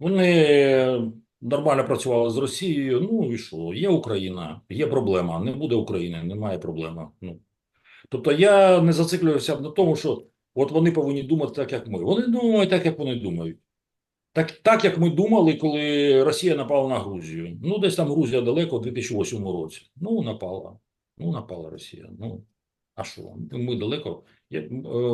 Вони нормально працювали з Росією. Ну і що? Є Україна, є проблема. Не буде України, немає проблеми. Ну тобто я не зациклююся на тому, що от вони повинні думати так, як ми. Вони думають так, як вони думають. Так, так як ми думали, коли Росія напала на Грузію. Ну, десь там Грузія далеко, у 2008 році. Ну, напала. Ну, напала Росія. Ну, а що? Ми далеко. Е,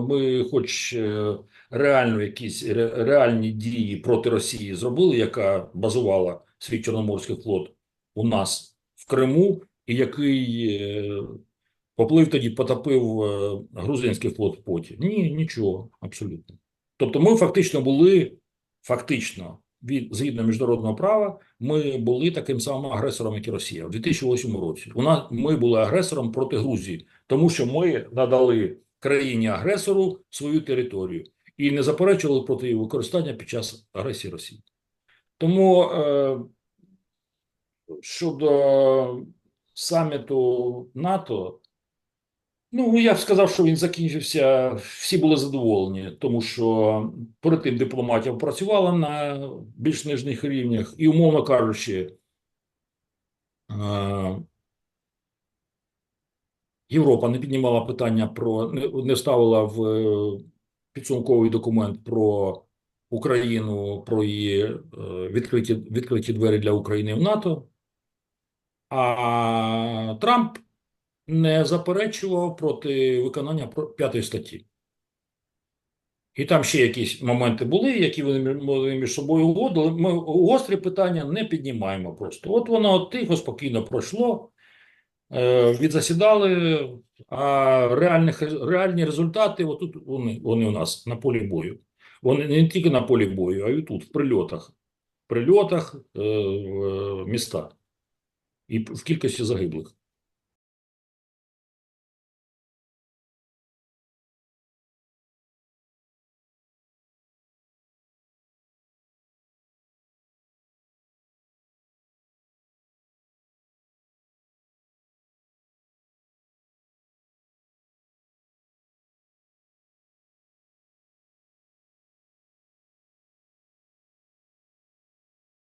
Ми, хоч е, реально якісь реальні дії проти Росії зробили, яка базувала свій Чорноморський флот у нас в Криму, і який е, поплив тоді, потопив грузинський флот в поті. Ні, нічого, абсолютно. Тобто ми фактично були, фактично, від, згідно міжнародного права, ми були таким самим агресором, як і Росія у 2008 році. У нас ми були агресором проти Грузії, тому що ми надали країні-агресору свою територію і не заперечували проти її використання під час агресії Росії. Тому е, щодо саміту НАТО, ну я б сказав, що він закінчився. Всі були задоволені, тому що перед тим дипломатія працювала на більш нижніх рівнях, і, умовно кажучи, е, Європа не піднімала питання про не, ставила в підсумковий документ про Україну, про її е, відкриті, відкриті двері для України в НАТО. А Трамп не заперечував проти виконання п'ятої статті. І там ще якісь моменти були, які вони між- собою угодили. Ми гострі питання не піднімаємо просто. От воно тихо, спокійно пройшло, е, відзасідали, а реальних, реальні результати отут вони, вони у нас на полі бою. Вони не тільки на полі бою, а й тут, в прильотах. В прильотах е, в міста. І в кількості загиблих.